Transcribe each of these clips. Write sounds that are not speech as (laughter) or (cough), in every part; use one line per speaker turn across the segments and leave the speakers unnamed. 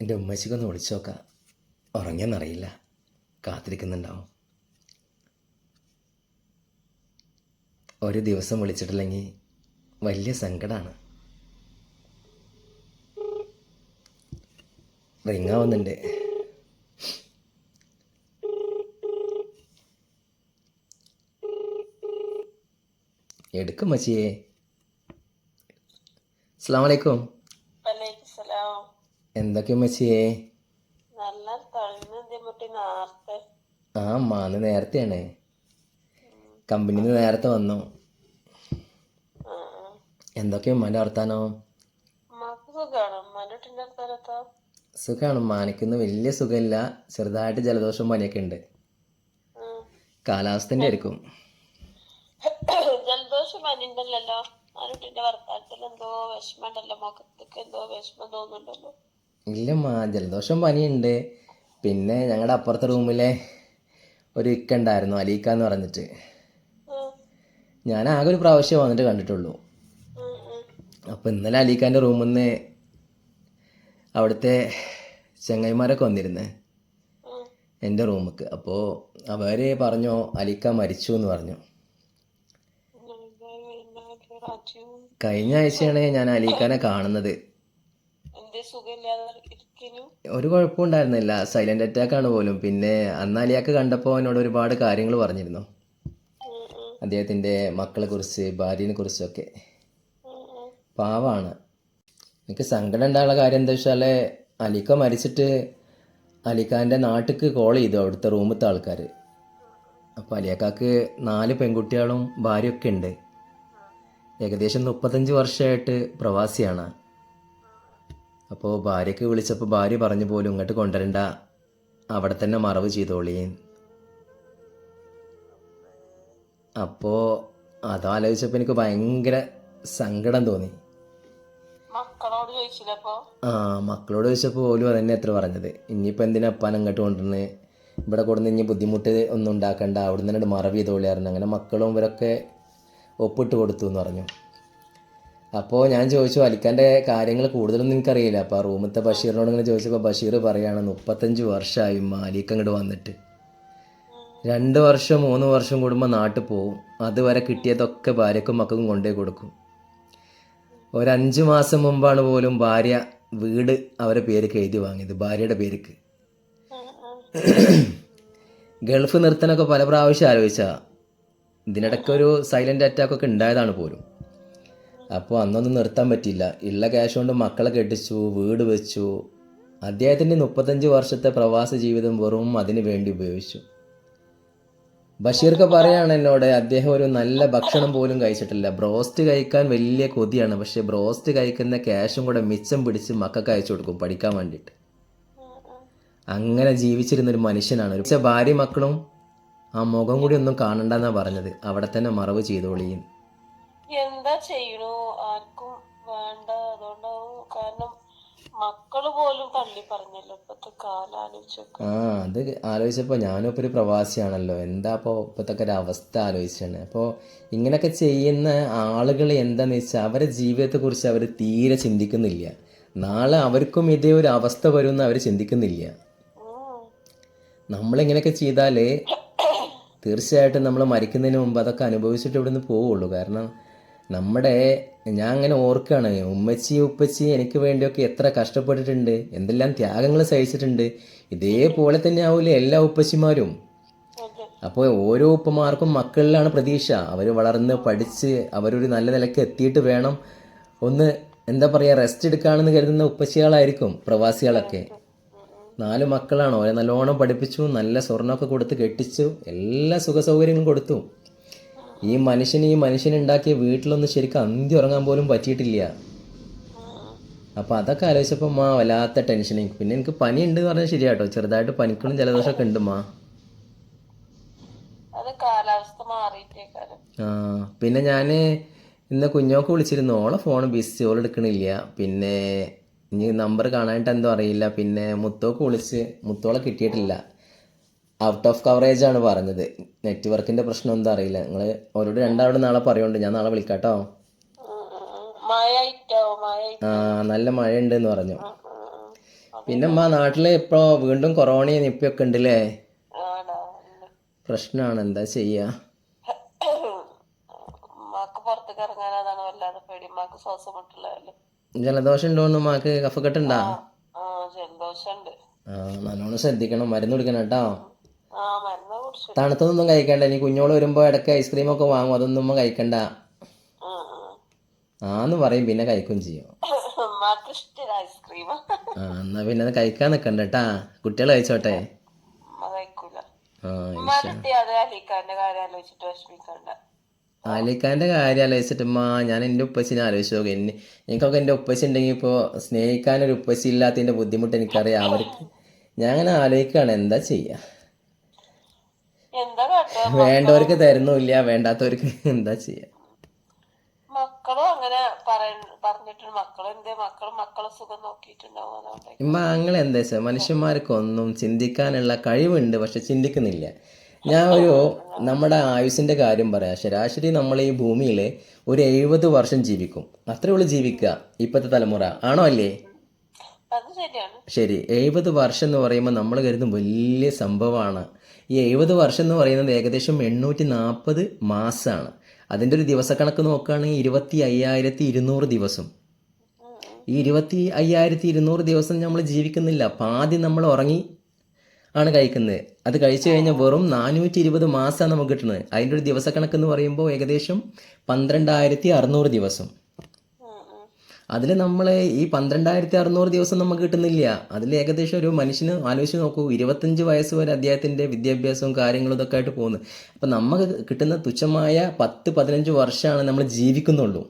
എന്റെ ഉമ്മച്ചിക്കൊന്ന് വിളിച്ചു നോക്കാം. ഉറങ്ങിയെന്നറിയില്ല. കാത്തിരിക്കുന്നുണ്ടാവും. ഒരു ദിവസം വിളിച്ചിട്ടില്ലെങ്കിൽ വലിയ സങ്കടമാണ് റിങ്ങാവുന്നുണ്ട്. എടുക്കും മച്ചിയെ അസ്സാം വലൈക്കും എന്തൊക്കെ മച്ചിയെ
നല്ല തളിന്ന് മുട്ടി
ആ മാന്ന് നേരത്തെയാണ്. കമ്പനിന്ന് നിന്ന് നേരത്തെ വന്നു. എന്തൊക്കെ ഉമ്മാന്റെ വർത്താനോ?
സുഖാണ്. ഉമ്മാന്റെ
സുഖമാണ് മാനിക്കുന്ന വലിയ സുഖമില്ല. ചെറുതായിട്ട് ജലദോഷം പനിയൊക്കെ ഉണ്ട്. കാലാവസ്ഥന്റെ ആയിരിക്കും.
ജലദോഷം പനിണ്ടല്ലോ ആ വീട്ടിന്റെ വർത്താനത്തിൽ എന്തോ വിഷമമുണ്ടല്ലോ മുഖത്തേക്ക് എന്തോ വിഷമം തോന്നുന്നുണ്ടല്ലോ.
ഇല്ലമ്മ ജലദോഷം പനിയുണ്ട്. പിന്നെ ഞങ്ങളുടെ അപ്പുറത്തെ റൂമിലെ ഒരു ഇക്കണ്ടായിരുന്നു അലീക്ക എന്ന് പറഞ്ഞിട്ട്. ഞാൻ ആകെ ഒരു പ്രാവശ്യം വന്നിട്ട് കണ്ടിട്ടുള്ളൂ. അപ്പോൾ ഇന്നലെ അലീക്കാന്റെ റൂമിൽ നിന്ന് അവിടുത്തെ ചങ്ങായിമാരൊക്കെ വന്നിരുന്നേ. എന്റെ റൂമിക്ക്. അപ്പോൾ അവർ പറഞ്ഞു അലിക്ക മരിച്ചു എന്ന് പറഞ്ഞു. കഴിഞ്ഞ ആഴ്ചയാണ് ഞാൻ അലീക്കാനെ കാണുന്നത്.
എന്തേ കുഴപ്പം ഉണ്ടായിരുന്നില്ല
ഒരു സൈലന്റ് അറ്റാക്ക് ആണ് പോലും. പിന്നെ അന്ന് അലിയാക്ക് കണ്ടപ്പോൾ എന്നോട് ഒരുപാട് കാര്യങ്ങൾ പറഞ്ഞിരുന്നു.
ഉം,
മക്കളെ കുറിച്ച് ഭാര്യനെ കുറിച്ചൊക്കെ. പാവാണ്. എനിക്ക് സങ്കടം ഉണ്ടായുള്ള കാര്യം എന്താ വെച്ചാൽ അലിക്ക മരിച്ചിട്ട് അലിക്കാന്റെ നാട്ടിക്ക് കോൾ ചെയ്തു. അവിടുത്തെ റൂമത്തെ ആൾക്കാർ അപ്പോൾ അലിയക്കാക്ക് നാല് പെൺകുട്ടികളും ഭാര്യയൊക്കെ ഉണ്ട്. ഏകദേശം മുപ്പത്തഞ്ച് വർഷമായിട്ട് പ്രവാസിയാണ്. അപ്പോൾ ഭാര്യയ്ക്ക് വിളിച്ചപ്പോൾ ഭാര്യ പറഞ്ഞു പോലും ഇങ്ങോട്ട് കൊണ്ടുവരണ്ട. അവിടെ തന്നെ മറവ് ചെയ്തോളീൻ അപ്പോൾ അതാലോചിച്ചപ്പോൾ എനിക്ക് ഭയങ്കര സങ്കടം തോന്നി.
അപ്പൊ?
ആ മക്കളോട് ചോദിച്ചപ്പോൾ പോലും അതന്നെ എത്ര പറഞ്ഞത്. ഇനിയിപ്പോൾ എന്തിനാ അപ്പാൻ അങ്ങോട്ട് കൊണ്ടുവന്ന് ഇവിടെ കൊടുന്ന് ഇനി ബുദ്ധിമുട്ട് ഒന്നും ഉണ്ടാക്കണ്ട. അവിടെ നിന്ന് മറവ് ചെയ്തോളിയായിരുന്നു അങ്ങനെ മക്കളും ഇവരൊക്കെ ഒപ്പിട്ട് കൊടുത്തു എന്ന് പറഞ്ഞു. അപ്പോൾ ഞാൻ ചോദിച്ചു അലിക്കാന്റെ കാര്യങ്ങൾ കൂടുതലൊന്നും എനിക്കറിയില്ല. അപ്പോൾ റൂമത്തെ ബഷീറിനോട് ഇങ്ങനെ ചോദിച്ചപ്പോൾ ബഷീർ പറയുകയാണ് മുപ്പത്തഞ്ച് വർഷമായി ഉമ്മ അലിക്ക് അങ്ങോട്ട് വന്നിട്ട്. രണ്ട് വർഷം മൂന്ന് വർഷം കൂടുമ്പോൾ നാട്ടിൽ പോവും. അതുവരെ കിട്ടിയതൊക്കെ ഭാര്യക്കും മക്കൾക്കും കൊണ്ടേ കൊടുക്കും. ഒരഞ്ച് മാസം മുമ്പാണ് പോലും ഭാര്യ വീട് അവരെ പേർക്ക് എഴുതി വാങ്ങിയത് ഭാര്യയുടെ
ഉം.
ഗൾഫ് നിർത്തനൊക്കെ പല പ്രാവശ്യം ആലോചിച്ചാൽ ഇതിനിടയ്ക്ക് ഒരു സൈലന്റ് അറ്റാക്ക് ഒക്കെ ഉണ്ടായതാണ് പോലും. അപ്പോൾ അന്നൊന്നും നിർത്താൻ പറ്റിയില്ല. ഉള്ള ക്യാഷ് കൊണ്ട് മക്കളെ കെട്ടിച്ചു വീട് വെച്ചു. അദ്ദേഹത്തിന്റെ മുപ്പത്തഞ്ച് വർഷത്തെ പ്രവാസ ജീവിതം വെറും അതിനു വേണ്ടി ഉപയോഗിച്ചു. ബഷീർക്ക് പറയാണ് എന്നോട് അദ്ദേഹം ഒരു നല്ല ഭക്ഷണം പോലും കഴിച്ചിട്ടില്ല. ബ്രോസ്റ്റ് കഴിക്കാൻ വലിയ കൊതിയാണ്. പക്ഷെ ബ്രോസ്റ്റ് കഴിക്കുന്ന ക്യാഷും കൂടെ മിച്ചം പിടിച്ച് മക്കൾക്ക് അയച്ചു കൊടുക്കും പഠിക്കാൻ വേണ്ടിയിട്ട്. അങ്ങനെ ജീവിച്ചിരുന്ന ഒരു മനുഷ്യനാണ്. പക്ഷേ ഭാര്യ മക്കളും ആ മുഖം കൂടി ഒന്നും കാണണ്ടെന്നാണ് പറഞ്ഞത്. അവിടെ തന്നെ മറവ് ചെയ്തോളിയും
എന്താ ചെയ്യണു? ആർക്കും വേണ്ട അതുകൊണ്ടാവും. കാരണം മക്കൾ പോലും തള്ളി പറഞ്ഞല്ലോ ഇപ്പത്തെ കാലം ആലോചിച്ചൊക്കെ
ആ അത് ആലോചിച്ചപ്പോൾ ഞാനും ഇപ്പോൾ ഒരു പ്രവാസിയാണല്ലോ. എന്താ ഇപ്പൊ ഇപ്പോഴത്തെ ഒരു അവസ്ഥ ആലോചിച്ചാണ്. അപ്പോൾ ഇങ്ങനൊക്കെ ചെയ്യുന്ന ആളുകൾ എന്താന്ന് വെച്ചാൽ അവരുടെ ജീവിതത്തെക്കുറിച്ച് അവർ തീരെ ചിന്തിക്കുന്നില്ല. നാളെ അവർക്കും ഇതേ ഒരു അവസ്ഥ വരുമെന്ന് അവർ ചിന്തിക്കുന്നില്ല. നമ്മളിങ്ങനെയൊക്കെ ചെയ്താൽ തീർച്ചയായിട്ടും നമ്മൾ മരിക്കുന്നതിന് മുമ്പ് അതൊക്കെ അനുഭവിച്ചിട്ട് ഇവിടുന്ന് പോവുള്ളൂ. കാരണം നമ്മുടെ ഞാൻ അങ്ങനെ ഓർക്കുകയാണ്. ഉമ്മച്ചി ഉപ്പച്ചി എനിക്ക് വേണ്ടിയൊക്കെ എത്ര കഷ്ടപ്പെട്ടിട്ടുണ്ട്. എന്തെല്ലാം ത്യാഗങ്ങൾ സഹിച്ചിട്ടുണ്ട്. ഇതേപോലെ തന്നെ ആവില്ലേ എല്ലാ ഉപ്പച്ചിമാരും. അപ്പോൾ ഓരോ ഉപ്പമാർക്കും മക്കളിലാണ് പ്രതീക്ഷ. അവർ വളർന്ന് പഠിച്ച് അവരൊരു നല്ല നിലയ്ക്ക് എത്തിയിട്ട് വേണം ഒന്ന് എന്താ പറയുക റെസ്റ്റ് എടുക്കാണെന്ന് കരുതുന്ന ഉപ്പച്ചികളായിരിക്കും പ്രവാസികളൊക്കെ. നാല് മക്കളാണ്. അവരെ നല്ലോണം പഠിപ്പിച്ചു നല്ല സ്വർണമൊക്കെ കൊടുത്ത് കെട്ടിച്ചു എല്ലാ സുഖ സൗകര്യങ്ങളും കൊടുത്തു. ഈ മനുഷ്യന് ഈ മനുഷ്യനുണ്ടാക്കിയ വീട്ടിലൊന്നും ശരിക്കും അന്തി ഉറങ്ങാൻ പോലും പറ്റിയിട്ടില്ല. അപ്പോൾ അതൊക്കെ ആലോചിച്ചപ്പോൾ മാ വല്ലാത്ത ടെൻഷൻ എനിക്ക് പിന്നെ എനിക്ക് പനി ഉണ്ട് എന്ന് പറഞ്ഞാൽ ശരിയാട്ടോ. ചെറുതായിട്ട് പനിക്കണം ജലദോഷമൊക്കെ ഉണ്ട് മാ. ആ പിന്നെ ഞാൻ ഇന്ന് കുഞ്ഞോക്ക് വിളിച്ചിരുന്നു. ഓളെ ഫോൺ ബിസി ഓൾ എടുക്കണില്ല. പിന്നെ ഇനി നമ്പർ കാണാനായിട്ട് എന്തോ അറിയില്ല. പിന്നെ മുത്തോക്ക് വിളിച്ച് മുത്തോളെ കിട്ടിയിട്ടില്ല. ഔട്ട് ഓഫ് കവറേജ് ആണ് പറഞ്ഞത്. നെറ്റ്വർക്കിന്റെ പ്രശ്നം എന്താ അറിയില്ല. നിങ്ങൾ അവരോട് രണ്ടാളോട് നാളെ പറയുന്നുണ്ട്. ഞാൻ നാളെ വിളിക്കാട്ടോ. ആ നല്ല മഴ എന്ന് പറഞ്ഞു. പിന്നെ അമ്മ നാട്ടിൽ ഇപ്പോ വീണ്ടും കൊറോണയും നിപ്പൊക്കെ ഉണ്ടല്ലേ? പ്രശ്നമാണ് എന്താ
ചെയ്യ?
ജലദോഷം ഉണ്ടോന്ന് മാക്ക് കഫക്കെട്ടുണ്ടാ
ആ ജലദോഷമുണ്ട്
ആ നല്ലോണം ശ്രദ്ധിക്കണം. മരുന്ന് കുടിക്കണം കേട്ടോ. തണുത്തതൊന്നും കഴിക്കണ്ട. ഇനി കുഞ്ഞോൾ വരുമ്പോ ഇടയ്ക്ക് ഐസ്ക്രീം ഒക്കെ വാങ്ങും. അതൊന്നും കഴിക്കണ്ട. ആന്ന് പറയും. പിന്നെ കഴിക്കും ചെയ്യും. ആ എന്നാ പിന്നെ അത് കഴിക്കാൻ നിക്കണ്ട കേട്ടാ കുട്ടികൾ കഴിച്ചോട്ടെ?
ഉമ്മ കഴിക്കൂല.
ആ
ഉമ്മാന്റെ അലിക്കാന്റെ കാര്യം ആലോചിച്ചിട്ട്
മാ ഞാൻ എന്റെ ഉപ്പച്ചിനെ ആലോചിച്ച് നോക്കി. എന്നെ എനിക്കൊക്കെ എന്റെ ഉപ്പച്ചി ഉണ്ടെങ്കിൽ ഇപ്പോൾ സ്നേഹിക്കാനൊരു ഉപ്പച്ചി ഇല്ലാത്തതിന്റെ ബുദ്ധിമുട്ട് എനിക്കറിയാം. അവർക്ക് ഞാൻ അങ്ങനെ ആലോചിക്കുകയാണ് എന്താ ചെയ്യുക
കാട്ടുക
വേണ്ടവർക്ക് തരുന്നില്ല വേണ്ടാത്തവർക്ക് എന്താ ചെയ്യാ?
മക്കളും അങ്ങനെ പറയ പറഞ്ഞിട്ടുണ്ട്. മക്കളും എന്തേ? മക്കളും മക്കളെ സുഖം നോക്കിയിട്ടുണ്ടാവും
ഇമ്മ അങ്ങനെ എന്താ വെച്ചാൽ മനുഷ്യന്മാർക്കൊന്നും ചിന്തിക്കാനുള്ള കഴിവുണ്ട് പക്ഷെ ചിന്തിക്കുന്നില്ല. ഞാൻ ഒരു നമ്മുടെ ആയുസിന്റെ കാര്യം പറയാം. ശരാശരി നമ്മൾ ഈ ഭൂമിയിൽ ഒരു എഴുപത് വർഷം ജീവിക്കും. അത്രേ ഉള്ളൂ ജീവിക്കുക ഇപ്പോഴത്തെ തലമുറ. ആണോ അല്ലേ? ശരി എഴുപത് വർഷം എന്ന് പറയുമ്പോൾ നമ്മൾ കരുതും വലിയ സംഭവമാണ്. ഈ എഴുപത് വർഷം എന്ന് പറയുന്നത് ഏകദേശം എണ്ണൂറ്റി നാൽപ്പത് മാസമാണ് അതിന്റെ ഒരു ദിവസക്കണക്ക് നോക്കുകയാണെങ്കിൽ ഇരുപത്തി അയ്യായിരത്തി ഇരുന്നൂറ് ദിവസം. ഈ ഇരുപത്തി അയ്യായിരത്തി ഇരുന്നൂറ് ദിവസം നമ്മൾ ജീവിക്കുന്നില്ല. പാതി നമ്മൾ ഉറങ്ങി ആണ് കഴിക്കുന്നത്. അത് കഴിച്ചു കഴിഞ്ഞാൽ വെറും നാനൂറ്റി ഇരുപത് മാസമാണ് നമുക്ക് കിട്ടുന്നത്. അതിന്റെ ഒരു ദിവസക്കണക്ക് എന്ന് പറയുമ്പോൾ ഏകദേശം പന്ത്രണ്ടായിരത്തി അറുന്നൂറ് ദിവസം. അതിൽ നമ്മൾ ഈ പന്ത്രണ്ടായിരത്തി അറുന്നൂറ് ദിവസം നമുക്ക് കിട്ടുന്നില്ല. അതിൽ ഏകദേശം ഒരു മനുഷ്യന് ആലോചിച്ച് നോക്കൂ ഇരുപത്തഞ്ച് വയസ്സ് വരെ അദ്ദേഹത്തിന്റെ വിദ്യാഭ്യാസവും കാര്യങ്ങളും ഇതൊക്കെ ആയിട്ട് പോകുന്നു. അപ്പം നമുക്ക് കിട്ടുന്ന തുച്ഛമായ പത്ത് പതിനഞ്ച് വർഷമാണ് നമ്മൾ ജീവിക്കുന്നുള്ളൂ.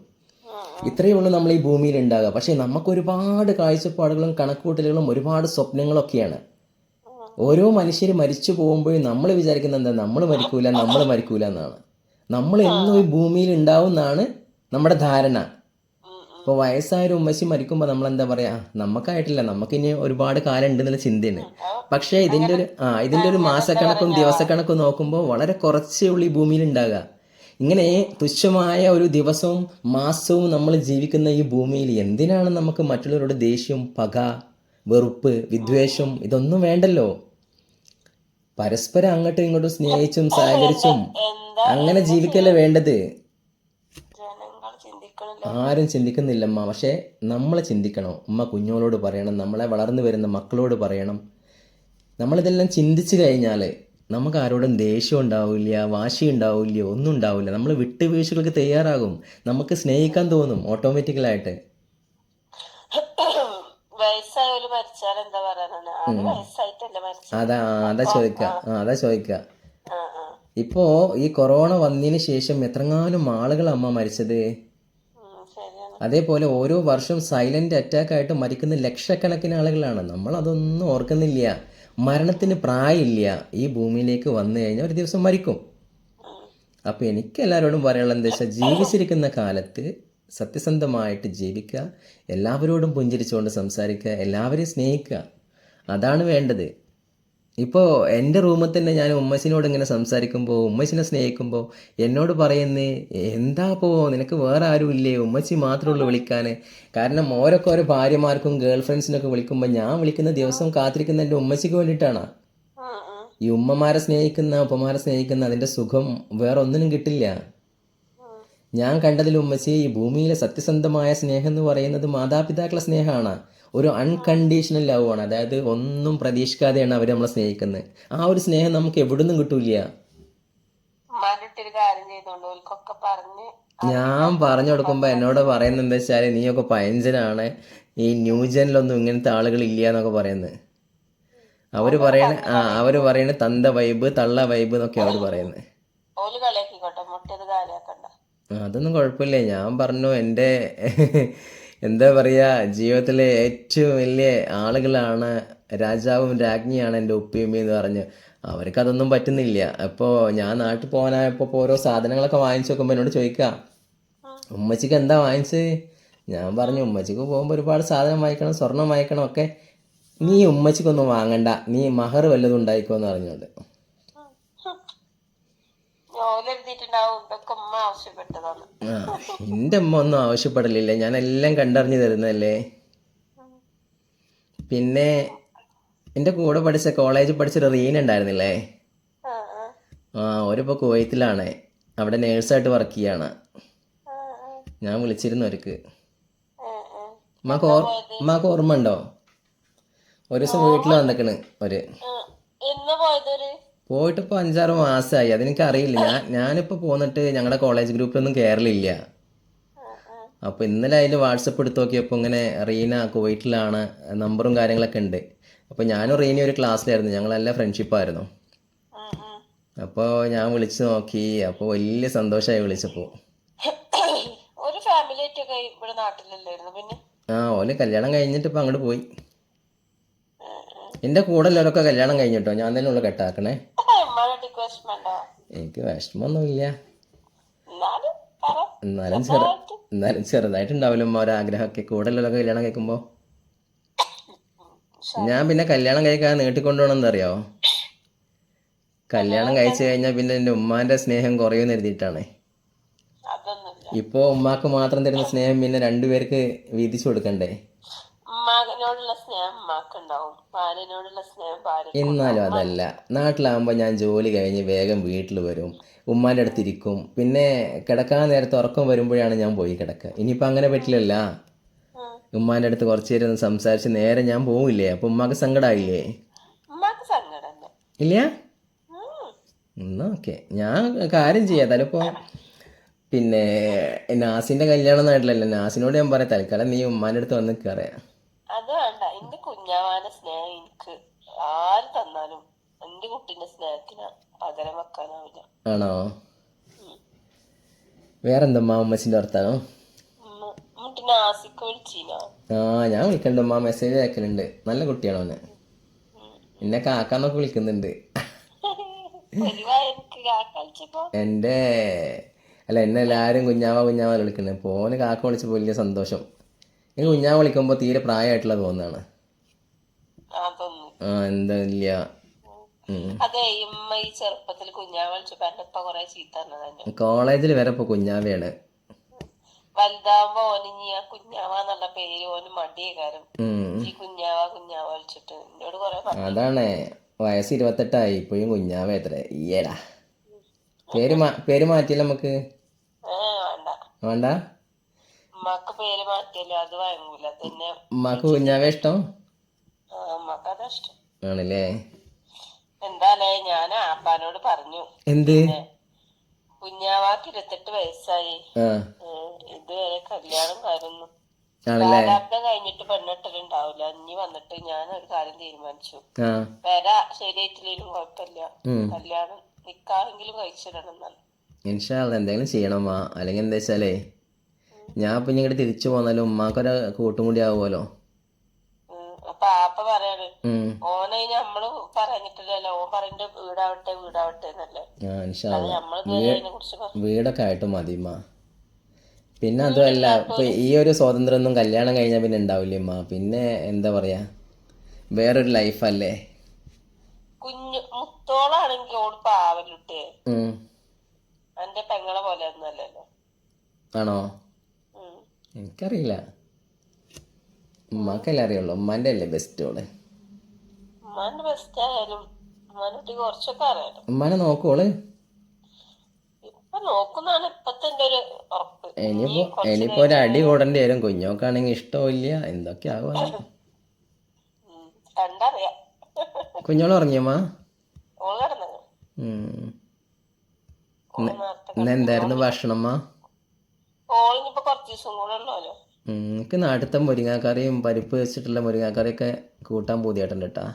ഇത്രയേ ഉള്ളൂ നമ്മൾ ഈ ഭൂമിയിൽ ഉണ്ടാകുക പക്ഷേ നമുക്ക് ഒരുപാട് കാഴ്ചപ്പാടുകളും കണക്കുകൂട്ടലുകളും ഒരുപാട് സ്വപ്നങ്ങളൊക്കെയാണ്. ഓരോ മനുഷ്യർ മരിച്ചു പോകുമ്പോഴും നമ്മൾ വിചാരിക്കുന്നത് എന്താ? നമ്മൾ മരിക്കൂല നമ്മൾ മരിക്കൂല എന്നാണ്. നമ്മൾ എന്നും ഈ ഭൂമിയിൽ ഉണ്ടാവും എന്നാണ് നമ്മുടെ ധാരണ. ഇപ്പോൾ വയസ്സായ ഒരു ഉമ്മച്ചി മരിക്കുമ്പോൾ നമ്മൾ എന്താ പറയുക നമുക്കായിട്ടില്ല നമുക്കിനി ഒരുപാട് കാലം ഉണ്ടെന്നുള്ള ചിന്തയാണ്. പക്ഷേ ഇതിന്റെ ഒരു ആ ഇതിന്റെ ഒരു മാസക്കണക്കും ദിവസക്കണക്കും നോക്കുമ്പോൾ വളരെ കുറച്ചേ ഉള്ളൂ ഈ ഭൂമിയിൽ ഉണ്ടാകുക ഇങ്ങനെ തുച്ഛമായ ഒരു ദിവസവും മാസവും നമ്മൾ ജീവിക്കുന്ന ഈ ഭൂമിയിൽ എന്തിനാണ് നമുക്ക് മറ്റുള്ളവരോട് ദേഷ്യം പക വെറുപ്പ് വിദ്വേഷം ഇതൊന്നും വേണ്ടല്ലോ. പരസ്പരം അങ്ങോട്ടും ഇങ്ങോട്ടും സ്നേഹിച്ചും സഹകരിച്ചും അങ്ങനെ ജീവിക്കല്ലേ വേണ്ടത്? ആരും ചിന്തിക്കുന്നില്ലമ്മ. പക്ഷേ നമ്മൾ ചിന്തിക്കണം. ഉമ്മ കുഞ്ഞോളോട് പറയണം. നമ്മളെ വളർന്നു വരുന്ന മക്കളോട് പറയണം. നമ്മളിതെല്ലാം ചിന്തിച്ചു കഴിഞ്ഞാൽ നമുക്ക് ആരോടും ദേഷ്യം ഉണ്ടാവില്ല വാശി ഉണ്ടാവില്ല ഒന്നും ഉണ്ടാവില്ല. നമ്മൾ വിട്ടുവീഴ്ചകൾക്ക് തയ്യാറാകും. നമുക്ക് സ്നേഹിക്കാൻ തോന്നും ഓട്ടോമാറ്റിക്കലായിട്ട്. അതാ അതാ ചോദിക്ക. അതാ ചോദിക്ക.
ആ
ഈ കൊറോണ വന്നതിന് ശേഷം എത്രങ്ങാനും ആളുകൾ അമ്മ മരിച്ചത്? അതേപോലെ ഓരോ വർഷം സൈലന്റ് അറ്റാക്ക് ആയിട്ട് മരിക്കുന്ന ലക്ഷക്കണക്കിന് ആളുകളാണ്. നമ്മൾ അതൊന്നും ഓർക്കുന്നില്ല. മരണത്തിന് പ്രായമില്ല. ഈ ഭൂമിയിലേക്ക് വന്നു കഴിഞ്ഞാൽ ഒരു ദിവസം മരിക്കും. അപ്പോൾ എനിക്ക് എല്ലാവരോടും പറയാനുള്ള എന്താ വെച്ചാൽ ജീവിച്ചിരിക്കുന്ന കാലത്ത് സത്യസന്ധമായിട്ട് ജീവിക്കുക എല്ലാവരോടും പുഞ്ചിരിച്ചുകൊണ്ട് സംസാരിക്കുക എല്ലാവരെയും സ്നേഹിക്കുക. അതാണ് വേണ്ടത്. ഇപ്പോൾ എന്റെ റൂമിൽ തന്നെ ഞാൻ ഉമ്മസിനോട് ഇങ്ങനെ സംസാരിക്കുമ്പോൾ ഉമ്മസിനെ സ്നേഹിക്കുമ്പോൾ എന്നോട് പറയുന്നേ എന്താ പോ നിനക്ക് വേറെ ആരും ഇല്ലേ? ഉമ്മച്ചി മാത്രമേ ഉള്ളൂ വിളിക്കാൻ കാരണം ഓരോക്കെ ഓരോ ഭാര്യമാർക്കും ഗേൾ ഫ്രണ്ട്സിനൊക്കെ വിളിക്കുമ്പോൾ ഞാൻ വിളിക്കുന്ന ദിവസം കാത്തിരിക്കുന്ന എന്റെ ഉമ്മച്ചിക്ക് വേണ്ടിയിട്ടാണ്. ഈ ഉമ്മമാരെ സ്നേഹിക്കുന്ന ഉപ്പമാരെ സ്നേഹിക്കുന്ന അതിന്റെ സുഖം വേറെ ഒന്നിനും കിട്ടില്ല. ഞാൻ കണ്ടതിൽ ഉമ്മച്ചി ഈ ഭൂമിയിലെ സത്യസന്ധമായ സ്നേഹം എന്ന് പറയുന്നത് മാതാപിതാക്കളെ സ്നേഹമാണ്. ഒരു അൺകണ്ടീഷണൽ ലവ് ആണ്. അതായത് ഒന്നും പ്രതീക്ഷിക്കാതെയാണ് അവർ നമ്മളെ സ്നേഹിക്കുന്നത്. ആ ഒരു സ്നേഹം നമുക്ക് എവിടുന്നും കിട്ടൂല ഞാൻ പറഞ്ഞു കൊടുക്കുമ്പോൾ എന്നോട് പറയുന്നത് എന്താ വെച്ചാൽ നീയൊക്കെ പയഞ്ചനാണ് ഈ ന്യൂജനിലൊന്നും ഇങ്ങനത്തെ ആളുകൾ ഇല്ല എന്നൊക്കെ പറയുന്നത്. അവർ പറയണ ആ അവർ പറയണ തന്ത വൈബ് തള്ള വൈബ് എന്നൊക്കെ അവർ പറയുന്നത്. അതൊന്നും കുഴപ്പമില്ല. ഞാൻ പറഞ്ഞു എന്റെ (laughs) എന്താ പറയുക ജീവിതത്തിലെ ഏറ്റവും വലിയ ആളുകളാണ് രാജാവും രാജ്ഞിയാണ് എന്റെ ഉപ്പിയമ്മ എന്ന് പറഞ്ഞ്. അവർക്ക് അതൊന്നും പറ്റുന്നില്ല. അപ്പോൾ ഞാൻ നാട്ടിൽ പോകാനായപ്പോൾ ഓരോ സാധനങ്ങളൊക്കെ വാങ്ങിച്ചു നോക്കുമ്പോൾ എന്നോട് ചോദിക്കുക ഉമ്മച്ചിക്ക് എന്താ വാങ്ങിച്ച്? ഞാൻ പറഞ്ഞു ഉമ്മച്ചിക്ക് പോകുമ്പോൾ ഒരുപാട് സാധനം വാങ്ങിക്കണം സ്വർണം വാങ്ങിക്കണം ഒക്കെ. നീ ഉമ്മച്ചിക്കൊന്നും വാങ്ങണ്ട. നീ മഹർ വല്ലതും ഉണ്ടായിക്കോ എന്ന് പറഞ്ഞുകൊണ്ട്. ആ അമ്മ ഒന്നും ആവശ്യപ്പെടലില്ല. ഞാൻ എല്ലാം കണ്ടറിഞ്ഞു തരുന്നല്ലേ പിന്നെ എന്റെ കൂടെ പഠിച്ച കോളേജിൽ പഠിച്ചൊരു റീന ഉണ്ടായിരുന്നില്ലേ?
ആ
ഓരിപ്പോ കുവൈത്തിലാണ്. അവിടെ നേഴ്സായിട്ട് വർക്ക് ചെയ്യാണ്. ഞാൻ വിളിച്ചിരുന്നു അവർക്ക്.
മാക്ക്
ഉമ്മാക്ക് ഓർമ്മ ഉണ്ടോ? ഒരു ദിവസം വീട്ടിൽ വന്നിക്കണ് ഒരു.
പോയതൊരു
പോയിട്ട് അഞ്ചാറ് മാസമായി അതെനിക്ക് അറിയില്ല ഞാൻ ഞാനിപ്പോൾ പോന്നിട്ട് ഞങ്ങളുടെ കോളേജ് ഗ്രൂപ്പിലൊന്നും കയറലില്ല അപ്പോൾ ഇന്നലെ അതിൽ വാട്സപ്പ് എടുത്ത് നോക്കിയപ്പോൾ ഇങ്ങനെ റീന കുവൈറ്റിലാണ് നമ്പറും കാര്യങ്ങളൊക്കെ ഉണ്ട്. അപ്പോൾ ഞാനും റീന ഒരു ക്ലാസ്സിലായിരുന്നു. ഞങ്ങളെല്ലാം ഫ്രണ്ട്ഷിപ്പായിരുന്നു. അപ്പോൾ ഞാൻ വിളിച്ചു നോക്കി. അപ്പോൾ വലിയ സന്തോഷമായി വിളിച്ചപ്പോൾ
ഒരു ഫാമിലി ഇവിടെ നാട്ടിലല്ലായിരുന്നു. പിന്നെ?
ആ ഓൽ കല്യാണം കഴിഞ്ഞിട്ട് ഇപ്പം അങ്ങോട്ട് പോയി. എന്റെ കൂടെ എല്ലാവരൊക്കെ കല്യാണം കഴിഞ്ഞിട്ടോ? ഞാൻ തന്നെ ഉള്ള കെട്ടാക്കണേ. എനിക്ക് വിഷമൊന്നുമില്ല.
എന്നാലും
ചെറു എന്നാലും ചെറുതായിട്ടുണ്ടാവില്ല ഉമ്മ ഒരാഗ്രഹമൊക്കെ? കൂടെ ഉള്ളവരൊക്കെ കല്യാണം കഴിക്കുമ്പോ? ഞാൻ പിന്നെ കല്യാണം കഴിക്കാൻ നീട്ടിക്കൊണ്ടുപോകണമെന്നറിയോ? കല്യാണം കഴിച്ചു കഴിഞ്ഞാൽ പിന്നെ എന്റെ ഉമ്മാന്റെ സ്നേഹം കുറയുമെന്ന് എഴുതിയിട്ടാണ്. ഇപ്പോ ഉമ്മാക്ക് മാത്രം തരുന്ന സ്നേഹം പിന്നെ രണ്ടുപേർക്ക് വീതിച്ചു കൊടുക്കണ്ടേ?
ഉമ്മാനോടുള്ള സ്നേഹം ഉമ്മാക്കുണ്ടാവും.
എന്നാലും അതല്ല. നാട്ടിലാകുമ്പോൾ ഞാൻ ജോലി കഴിഞ്ഞ് വേഗം വീട്ടിൽ വരും. ഉമ്മാന്റെ അടുത്ത് ഇരിക്കും പിന്നെ കിടക്കാൻ നേരത്ത് ഉറക്കം വരുമ്പോഴാണ് ഞാൻ പോയി കിടക്കുക. ഇനിയിപ്പോൾ അങ്ങനെ പറ്റില്ലല്ല. ഉമ്മാന്റെ അടുത്ത് കുറച്ച് നേരം ഒന്ന് സംസാരിച്ച് നേരെ ഞാൻ പോവില്ലേ? അപ്പോൾ ഉമ്മാക്ക് സങ്കടമായില്ലേ ഇല്ല. എന്നാ ഓക്കെ. ഞാൻ കാര്യം ചെയ്യാം. തലപ്പോൾ പിന്നെ നാസിന്റെ കല്യാണം നാട്ടിലല്ല? നാസിനോട് ഞാൻ പറയാം തൽക്കാലം നീ ഉമ്മാന്റെ അടുത്ത് വന്ന് കയറിയാ
കുഞ്ഞാവാന്റെ സ്നേഹം. എനിക്ക് ആര് തന്നാലും എന്റെ കുട്ടീന്റെ സ്നേഹത്തിന് പകരം വെക്കാനാവില്ല.
ആണോ? വേറെന്താ അമ്മച്ചിന്റെ വർത്താനം? ആ ഞാൻ വിളിക്കണ്ട ഉമ്മ മെസ്സേജ് അയക്കലുണ്ട്. നല്ല കുട്ടിയാണോ അവന്. എന്നെ കാക്കാന്നൊക്കെ വിളിക്കുന്നുണ്ട്. എന്റെ അല്ല എന്നെ എല്ലാരും കുഞ്ഞാവ കുഞ്ഞാവ വിളിക്കുന്നത് പോന് കാക്ക വിളിച്ചപ്പോൾ വലിയ സന്തോഷം. എനിക്ക് കുഞ്ഞാവ വിളിക്കുമ്പോൾ തീരെ പ്രായമായിട്ടുള്ള തോന്നുന്നതാണ് ആ എന്താ ഇല്ല.
അതെ ഇമ്മ ഈ ചെറുപ്പത്തിൽ കുഞ്ഞാവ കൊറേ ചീത്ത
കോളേജിൽ വരെ ഇപ്പൊ കുഞ്ഞാവയാണ്.
വലുതാവുമ്പോ ഓന് ആ കുഞ്ഞാവ എന്നുള്ള പേര് ഓന് മടിയേക്കാരും. ഈ കുഞ്ഞാവ കുഞ്ഞാവ വിളിച്ചിട്ട് എന്നോട് കൊറേ
അതാണ്. വയസ്സ് ഇരുപത്തെട്ടായി ഇപ്പോഴും കുഞ്ഞാവ എത്ര? ഈയടാ. പേര് പേര് മാറ്റിയല്ലോ നമുക്ക്
വേണ്ട. ഉമ്മക്ക് പേര് മാറ്റിയല്ലോ അത് വഴങ്ങൂല തന്നെ
ഉമ്മാക്ക് കുഞ്ഞാവ ഇഷ്ടം?
അതാ ഇഷ്ടം.
ആണല്ലേ?
എന്താലേ ഞാൻ ആപ്പാനോട് പറഞ്ഞു.
എന്ത്?
കുഞ്ഞാവാക്ക് ഇരുപത്തെട്ട് വയസ്സായി. ഇതുവരെ കല്യാണം
കാര്യൊന്നും
പ്രാരാബ്ദം കഴിഞ്ഞിട്ട് പെണ്ണിട്ടലുണ്ടാവില്ല. ഇനി വന്നിട്ട് ഞാൻ ഒരു കാര്യം തീരുമാനിച്ചു. വര ശരിയായിട്ടില്ലേലും കുഴപ്പമില്ല. കല്യാണം നിക്കാമെങ്കിലും കഴിച്ചിടണം എന്നാണ്
എന്തെങ്കിലും ചെയ്യണം അല്ലെങ്കിൽ എന്താ വെച്ചാലേ ഞാൻ ഇപ്പൊ ഇങ്ങോട്ട് തിരിച്ചു പോന്നാലും ഉമ്മാക്കൊരു കൂട്ടും കൂടി ആവുമല്ലോ.
അപ്പൊ ആപ്പ പറയാണ്. ഓനെ നമ്മൾ പറഞ്ഞിട്ടില്ലല്ലോ ഓൻ പറയണ്ട വീടാവട്ടെ വീടാവട്ടെ എന്നല്ലേ.
വീടൊക്കെ ആയിട്ട് മതിമ്മ പിന്നെ അതുമല്ല ഇപ്പൊ ഈ ഒരു സ്വാതന്ത്ര്യം ഒന്നും കല്യാണം കഴിഞ്ഞാൽ പിന്നെ അമ്മ പിന്നെ എന്താ പറയാ? വേറൊരു ലൈഫല്ലേ
കുഞ്ഞു മുത്തോളാണെങ്കിൽ ഓട് പാവലുട്ടേ. എന്റെ പെങ്ങളെ പോലെ
ആണോ? എനിക്കറിയില്ല. ഉമ്മാക്കല്ലേ അറിയുള്ളൂ ഉമ്മാന്റെ അല്ലേ ബെസ്റ്റ് ഓൾ
ഉമ്മാന്റെ
ഉമ്മാനെ
നോക്കോൾ
ഇനിയിപ്പോ ഇനിയിപ്പോ ഒരു അടി കൂടേണ്ടി വരും. കുഞ്ഞോക്കാണെങ്കിൽ ഇഷ്ടമില്ല എന്തൊക്കെ.
കണ്ടറിയാം.
കുഞ്ഞോൾ ഉറങ്ങിയമ്മാ ഇന്നെന്തായിരുന്നു ഭക്ഷണമ്മ
ഓളിനിപ്പോ കുറച്ച് ദിവസം കൂടെ ഉള്ളല്ലോ
എനിക്ക് നാട്ടിലത്തെ മുരിങ്ങാക്കറിയും പരിപ്പ് വെച്ചിട്ടുള്ള മുരിങ്ങാക്കറിയൊക്കെ കൂട്ടാൻ പൂതിയായിട്ടുണ്ട് കേട്ടാ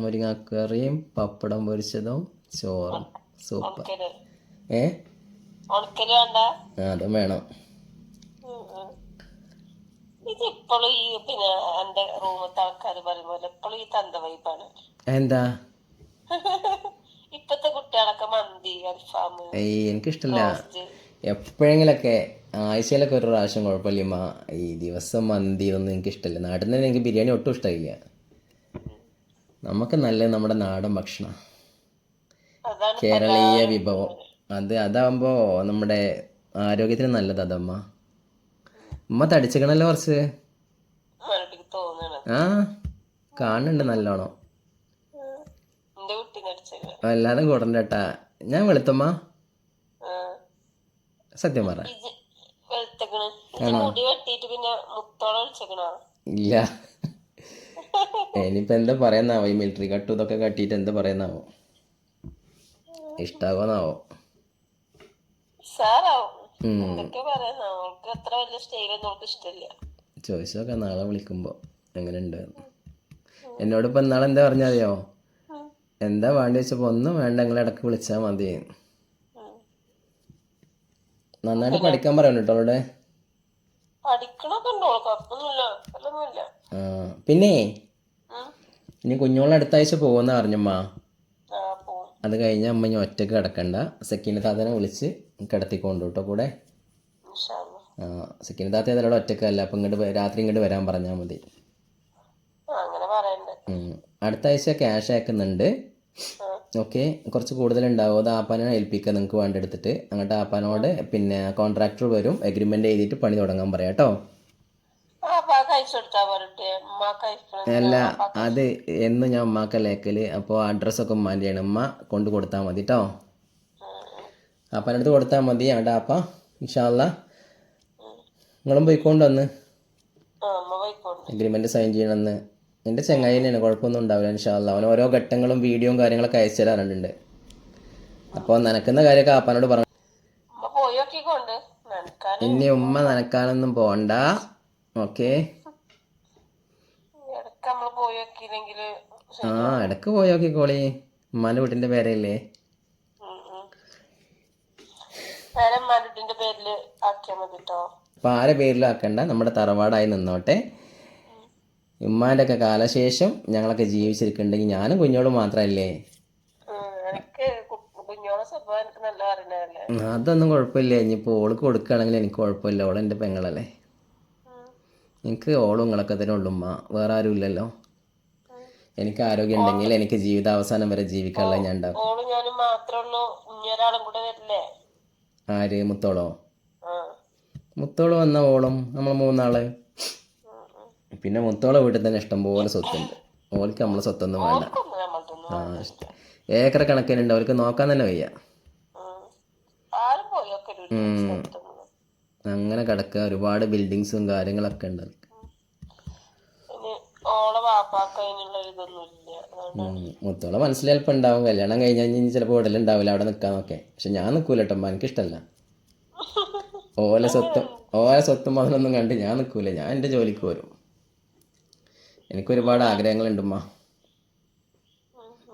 മുരിങ്ങാക്കറിയും പപ്പടം പൊരിച്ചതും ചോറും. സൂപ്പർ. ഏ? അതും വേണം.
ഈ പിന്നെ എന്റെ റൂമത്തെ ആൾക്കാർ പറയുമ്പോൾ എപ്പോഴും ഈ തന്ത വൈബാണ്.
എന്താ?
ഇപ്പത്തെ കുട്ടികളൊക്കെ മന്തി അൽഫാം റോസ്റ്റ്.
എപ്പോഴെങ്കിലൊക്കെ ആഴ്ചയിലൊക്കെ ഒരു പ്രാവശ്യം കുഴപ്പമില്ലമ്മ ഈ ദിവസം മന്തി ഒന്നും എനിക്ക് ഇഷ്ടമില്ല നാട്ടിൽ നിന്ന് എനിക്ക് ബിരിയാണി ഒട്ടും ഇഷ്ടമില്ല നമുക്ക് നല്ലത് നമ്മുടെ നാടൻ ഭക്ഷണം. കേരളീയ വിഭവം. അത് അതാകുമ്പോൾ നമ്മുടെ ആരോഗ്യത്തിന് നല്ലത് അതമ്മ ഉമ്മ തടിച്ചിക്കണല്ലോ കുറച്ച്.
ആ
കാണുന്നുണ്ട് നല്ലോണം. അല്ലാതെ കൂടണ്ടട്ടാ ഞാൻ വെളുത്തമ്മ.
മുത്തോളം പറ.
ഇല്ല. ഇനിയിപ്പോ എന്താ പറയുന്നാവോ ഈ മിലിറ്ററി കട്ടും ഇതൊക്കെ കട്ടിയിട്ട് എന്താ പറയുന്നാവോ ഇഷ്ടാവോന്നാവോ?
ചോയ്സൊക്കെ
ചോദിച്ചോക്കെ നാളെ വിളിക്കുമ്പോ എങ്ങനെയുണ്ട് എന്നോട് ഇപ്പം നാളെ എന്താ പറഞ്ഞറിയോ എന്താ വേണ്ടി വെച്ചപ്പോൾ ഒന്നും വേണ്ട നിങ്ങൾ ഇടയ്ക്ക് വിളിച്ചാ മതി. നന്നായിട്ട് പഠിക്കാൻ പറയണം കേട്ടോ അവളുടെ പിന്നെ. ഇനി കുഞ്ഞോളെ അടുത്ത ആഴ്ച പോകുന്ന അറിഞ്ഞമ്മ അത് കഴിഞ്ഞ അമ്മ ഇനി ഒറ്റയ്ക്ക് കിടക്കണ്ട. സെക്കൻഡ് താത്തനെ വിളിച്ച് കിടത്തിക്കൊണ്ടു കേട്ടോ കൂടെ. സെക്കീന താത്ത ഏതായാലും ഒറ്റക്കല്ല അപ്പം ഇങ്ങോട്ട് രാത്രി ഇങ്ങോട്ട് വരാൻ പറഞ്ഞാൽ മതി. അടുത്ത ആഴ്ച ക്യാഷ് അയക്കുന്നുണ്ട്. ഓക്കെ കുറച്ച് കൂടുതലുണ്ടാവും? അത് ആപ്പാനെ ഏൽപ്പിക്കുക നിങ്ങൾക്ക് വേണ്ടെടുത്തിട്ട് അങ്ങോട്ട് ആപ്പാനോട് പിന്നെ കോൺട്രാക്ടർ വരും എഗ്രിമെന്റ് എഴുതിയിട്ട് പണി തുടങ്ങാൻ പറയാം കേട്ടോ. അല്ല അത് എന്ന് ഞാൻ ഉമ്മാക്കല്ലേക്കൽ അപ്പോൾ അഡ്രസ്സൊക്കെ ഉമ്മാന്റെ ആണ് ഉമ്മ കൊണ്ട് കൊടുത്താൽ മതി കേട്ടോ. ആപ്പാനടുത്ത് കൊടുത്താൽ മതി അവിടെ ആപ്പ. ഇൻഷാല്ല നിങ്ങളും പോയിക്കൊണ്ട് വന്ന്. എഗ്രിമെന്റ് സൈൻ ചെയ്യണമെന്ന് എന്റെ ചങ്ങായി തന്നെയാണ് കുഴപ്പമൊന്നും ഉണ്ടാവില്ല ഇൻഷാല്ല അവൻ ഓരോ ഘട്ടങ്ങളും വീഡിയോയും കാര്യങ്ങളൊക്കെ അയച്ചു തരാറുണ്ട്. അപ്പോൾ നനക്കുന്ന കാര്യമൊക്കെ ആപ്പാനോട് പറഞ്ഞു ഇനി ഉമ്മ നനക്കാനൊന്നും പോണ്ട. ഓക്കെ. ആ ഇടയ്ക്ക് പോയി നോക്കിക്കോളി. ഉമ്മാന്റെ വീട്ടിന്റെ പേരല്ലേ? ആരെ പേരിൽ പേരിലാക്കണ്ട നമ്മുടെ തറവാടായി നിന്നോട്ടെ. ഉമ്മാന്റെ ഒക്കെ കാലശേഷം ഞങ്ങളൊക്കെ ജീവിച്ചിരിക്കുന്നുണ്ടെങ്കിൽ ഞാനും കുഞ്ഞോളും മാത്രല്ലേ? അതൊന്നും കുഴപ്പമില്ല. ഇനിയിപ്പോൾ ഓൾക്ക് കൊടുക്കുകയാണെങ്കിൽ എനിക്ക് കുഴപ്പമില്ല. ഓൾ എന്റെ പെങ്ങളല്ലേ. എനിക്ക് ഓളും നിങ്ങളൊക്കെ തന്നെ ഉള്ളു ഉമ്മ. വേറെ ആരും ഇല്ലല്ലോ. എനിക്ക് ആരോഗ്യം ഉണ്ടെങ്കിൽ എനിക്ക് ജീവിതാവസാനം വരെ ജീവിക്കാനുള്ള ഞാൻ ആര്? മുത്തോളോ? മുത്തോളോ മുത്തോൾ വന്ന ഓളും. നമ്മൾ മൂന്നാൾ. പിന്നെ മുത്തോളെ വീട്ടിൽ തന്നെ ഇഷ്ടംപോലെ സ്വത്തുണ്ട്. ഓൾക്ക് നമ്മളെ സ്വത്തൊന്നും വേണ്ട. ആ, ഏക്കർ കണക്കിനുണ്ട്. അവർക്ക് നോക്കാൻ തന്നെ വയ്യ. അങ്ങനെ കിടക്കുക ഒരുപാട് ബിൽഡിങ്സും കാര്യങ്ങളൊക്കെ ഉണ്ട് മൊത്തോളം. മുത്തോളെ മനസ്സിൽ ചിലപ്പോൾ ഉണ്ടാവും. കല്യാണം കഴിഞ്ഞാൽ ഇനി ചിലപ്പോൾ ഉടലുണ്ടാവില്ല അവിടെ നിൽക്കാന്നൊക്കെ പക്ഷെ ഞാൻ നിൽക്കൂല കേട്ടോ. എനിക്കിഷ്ടമല്ല (laughs) ഓല സ്വത്തും ഓല സ്വത്തും അതിനൊന്നും കണ്ട് ഞാൻ നിൽക്കൂല. ഞാൻ എന്റെ ജോലിക്ക് വരും എനിക്ക് ഒരുപാട് ആഗ്രഹങ്ങളുണ്ട് ഉമ്മ.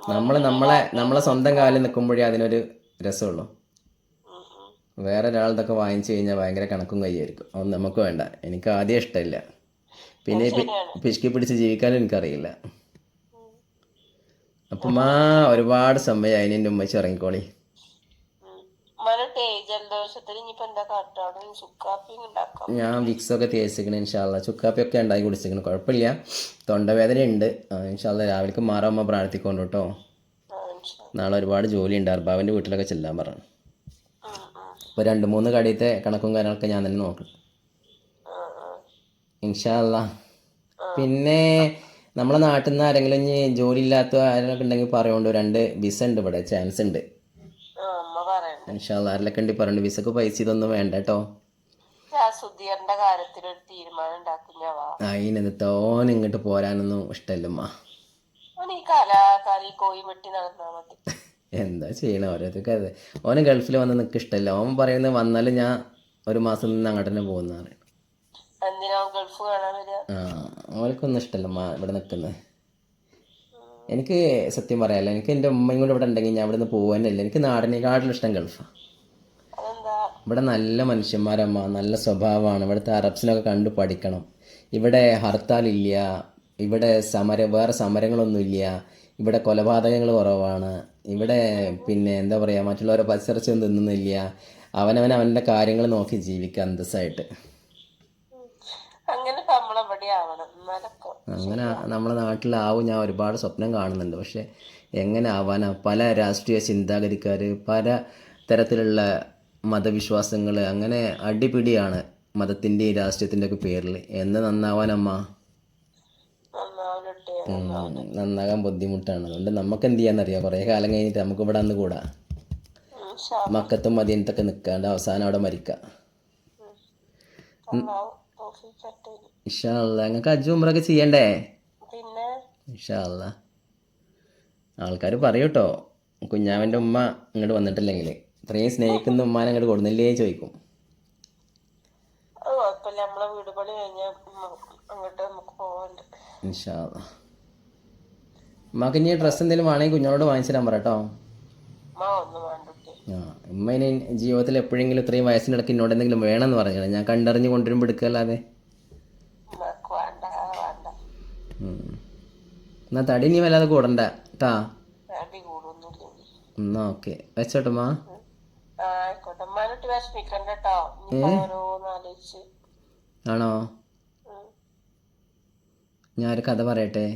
നമ്മൾ നമ്മളെ നമ്മളെ സ്വന്തം കാലിൽ നിൽക്കുമ്പോഴേ അതിനൊരു രസമുള്ളൂ. വേറെ ഒരാളതൊക്കെ വാങ്ങിച്ചു കഴിഞ്ഞാൽ ഭയങ്കര കണക്കും കയ്യായിരിക്കും. അത് നമുക്ക് വേണ്ട. എനിക്ക് ആദ്യം ഇഷ്ടമില്ല. പിന്നെ പിശുക്കി പിടിച്ച് ജീവിക്കാനും എനിക്കറിയില്ല. അപ്പം മാ ഒരുപാട് സമയമായി എന്റെ ഉമ്മച്ചി ഇറങ്ങിക്കോളി
ഉം. മനട്ടെ വിക്സ് ഒക്കെ തേച്ചിക്കണേ ഇൻഷാള്ള ചുക്കാപ്പി ഒക്കെ ഉണ്ടായി
ഞാൻ ഉണ്ടാക്കി കുടിച്ചിക്കണ് കുഴപ്പമില്ല. തൊണ്ടവേദന ഉണ്ട്. ഇൻഷാല്ല രാവിലേക്ക് മാറാമ്മ പ്രാർത്ഥിക്കൊണ്ട് കേട്ടോ. നാളെ ഒരുപാട് ജോലി ഉണ്ട് അർബാവിന്റെ വീട്ടിലൊക്കെ ചെല്ലാൻ പറഞ്ഞു. അപ്പൊ രണ്ടു മൂന്ന് കടിയത്തെ കണക്കും കാര്യങ്ങളൊക്കെ ഞാൻ തന്നെ നോക്കണം. ഇൻഷാല്ല പിന്നെ നമ്മളെ നാട്ടിൽ നിന്ന് ആരെങ്കിലും ഇനി ജോലി ഇല്ലാത്ത ആരെങ്കിലും ഉണ്ടെങ്കിൽ പറയുകൊണ്ട് രണ്ട് വിസ ഉണ്ട് ഇവിടെ. ചാൻസ് ഉണ്ട്. ഇൻഷാല്ല ആരെല്ലാം ഉണ്ട്. പറഞ്ഞു വിസക്ക് പൈസ ഇതൊന്നും വേണ്ട കേട്ടോ
സുധീറിന്റെ കാര്യത്തിൽ ഒരു തീരുമാനം
അതിനെന്ത് തോനെ ഇങ്ങോട്ട് പോരാനൊന്നും ഇഷ്ടമല്ലമ്മ (laughs) എന്താ ചെയ്യണം? ഓരോരുത്തർക്ക് അതെ. ഓന് ഗൾഫിൽ വന്ന് നിൽക്ക് ഇഷ്ടമല്ല ഓൻ പറയുന്നത് വന്നാലും ഞാൻ ഒരു മാസം നിന്ന് അങ്ങോട്ട് തന്നെ പോകുന്നതാണ്. ആ ഓനക്കൊന്നും ഇഷ്ടമല്ല ഇവിടെ നിൽക്കുന്നത് എനിക്ക് സത്യം പറയാമല്ലോ എനിക്ക് എന്റെ ഉമ്മയും കൂടെ ഇവിടെ ഉണ്ടെങ്കിൽ ഞാൻ ഇവിടെ നിന്ന് പോകാനല്ല എനിക്ക് നാടിനേക്കാട്ടിലും ഇഷ്ടം ഗൾഫാണ് ഇവിടെ നല്ല മനുഷ്യന്മാരമ്മ നല്ല സ്വഭാവമാണ്. ഇവിടുത്തെ അറബ്സിനൊക്കെ കണ്ടു പഠിക്കണം. ഇവിടെ ഹർത്താൽ ഇല്ല ഇവിടെ സമര വേറെ സമരങ്ങളൊന്നുമില്ല. ഇവിടെ കൊലപാതകങ്ങൾ കുറവാണ്. ഇവിടെ പിന്നെ എന്താ പറയുക മറ്റുള്ളവരെ പരിസരച്ചൊന്നും തിന്നുന്നില്ല. അവനവൻ അവന്റെ കാര്യങ്ങൾ നോക്കി ജീവിക്കുക അന്തസ്സായിട്ട്
അങ്ങനെ ഇപ്പൊ നമ്മളെവിടെ ആവണം എന്നാലൊക്കെ
അങ്ങനെ നമ്മുടെ നാട്ടിലാവും. ഞാൻ ഒരുപാട് സ്വപ്നം കാണുന്നുണ്ട്. പക്ഷെ എങ്ങനെ ആവാനാ? പല രാഷ്ട്രീയ ചിന്താഗതിക്കാർ പല തരത്തിലുള്ള മതവിശ്വാസങ്ങൾ അങ്ങനെ അടിപിടിയാണ് മതത്തിന്റെയും രാഷ്ട്രീയത്തിന്റെ ഒക്കെ പേരിൽ എന്ന് നന്നാവാനമ്മ? നന്നാകാൻ ബുദ്ധിമുട്ടാണ്. അതുകൊണ്ട് നമുക്ക് എന്ത് ചെയ്യാന്നറിയാം? കുറേ കാലം കഴിഞ്ഞിട്ട് നമുക്ക് ഇവിടെ അന്ന് കൂടാ. മക്കത്തും മദീനത്തൊക്കെ നിൽക്കാണ്ട് അവസാനം അവിടെ മരിക്കാം. ഇഷാ അല്ല നിങ്ങൾക്ക് അജ്ജു ഉമ്രൊക്കെ ചെയ്യണ്ടേ?
പിന്നെ?
ഇഷാ അല്ല ആൾക്കാർ പറയൂട്ടോ കുഞ്ഞാവന്റെ ഉമ്മ ഇങ്ങോട്ട് വന്നിട്ടില്ലെങ്കിൽ ഇത്രയും സ്നേഹിക്കുന്ന ഉമ്മാനെ അങ്ങോട്ട് കൊടുന്നില്ലേ ചോദിക്കും. ഉമ്മാക്ക് ഇനി ഡ്രസ്സ് എന്തെങ്കിലും വേണമെങ്കിൽ കുഞ്ഞോട് വാങ്ങിച്ചു തരാൻ പറ കേട്ടോ ആ ഉമ്മ ഇനി ജീവിതത്തിൽ എപ്പോഴെങ്കിലും ഇത്രയും വയസ്സിന്റെ ഇടയ്ക്ക് എന്നോട് എന്തെങ്കിലും വേണമെന്ന് പറഞ്ഞാൽ ഞാൻ കണ്ടറിഞ്ഞ് കൊണ്ടുവരുമ്പോൾ എടുക്കല്ലാതെ. എന്നാ തടി നീ വല്ലാതെ കൂടണ്ട കേട്ടാ എന്നാ ഓക്കെ. വെച്ചോട്ടമ്മാ
ഇനി
ആണോ?
ഞാനൊരു
ഞാൻ ഒരു കഥ പറയട്ടെ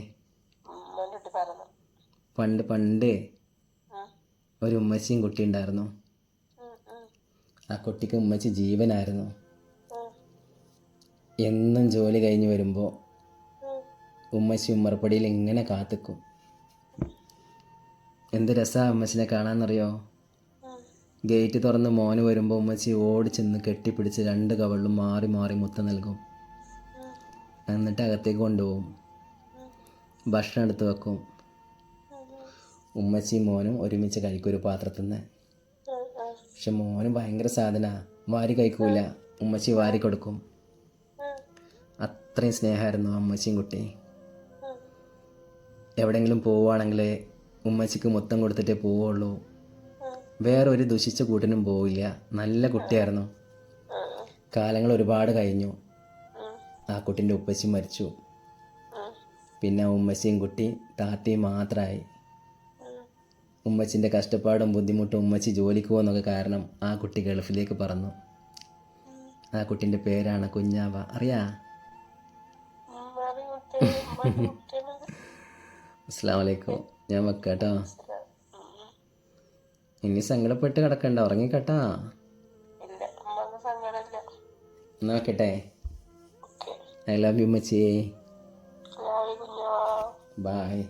പണ്ട് പണ്ട്. ഒരു ഉമ്മച്ചിയും കുട്ടി ഉണ്ടായിരുന്നു. ആ കുട്ടിക്ക് ഉമ്മച്ചി ജീവനായിരുന്നു. എന്നും ജോലി കഴിഞ്ഞ് വരുമ്പോൾ ഉമ്മച്ചി ഉമ്മറപ്പടിയിൽ ഇങ്ങനെ കാത്തിക്കും. എന്ത് രസാ ഉമ്മച്ചിനെ കാണാന്നറിയോ. ഗേറ്റ് തുറന്ന് മോന് വരുമ്പോൾ ഉമ്മച്ചി ഓടി ചെന്ന് കെട്ടിപ്പിടിച്ച് രണ്ട് കവളിലും മാറി മാറി മുത്തം നൽകും. എന്നിട്ട് അകത്തേക്ക് കൊണ്ടുപോകും. ഭക്ഷണം എടുത്ത് വെക്കും. ഉമ്മച്ചിയും മോനും ഒരുമിച്ച് കഴിക്കും ഒരു പാത്രത്തിൽ നിന്ന് പക്ഷെ മോനും ഭയങ്കര സാധന. വാരി കഴിക്കൂല. ഉമ്മച്ചി വാരി കൊടുക്കും. അത്രയും സ്നേഹമായിരുന്നു അമ്മച്ചിയും കുട്ടി എവിടെങ്കിലും പോവുകയാണെങ്കിൽ ഉമ്മച്ചിക്ക് മൊത്തം കൊടുത്തിട്ടേ പോവുള്ളൂ വേറൊരു ദുഷിച്ച കൂട്ടിനും പോവില്ല. നല്ല കുട്ടിയായിരുന്നു. കാലങ്ങൾ ഒരുപാട് കഴിഞ്ഞു. ആ കുട്ടിന്റെ ഉപ്പച്ചി മരിച്ചു. പിന്നെ ഉമ്മച്ചിയും കുട്ടി താത്തയും മാത്രമായി. ഉമ്മച്ചിന്റെ കഷ്ടപ്പാടും ബുദ്ധിമുട്ടും ഉമ്മച്ചി ജോലിക്ക് പോകുന്നൊക്കെ കാരണം ആ കുട്ടി ഗൾഫിലേക്ക് പറന്നു. ആ കുട്ടിന്റെ പേരാണ് കുഞ്ഞാവ. അറിയാ? അസ്സാം വലൈക്കും ഞാൻ വെക്കാട്ടോ. ഇനി സങ്കടപ്പെട്ട് കിടക്കണ്ട. ഉറങ്ങിക്കട്ടാ.
നോക്കട്ടെ
ഐ ലവ് യു
മച്ചേ
ബായ്.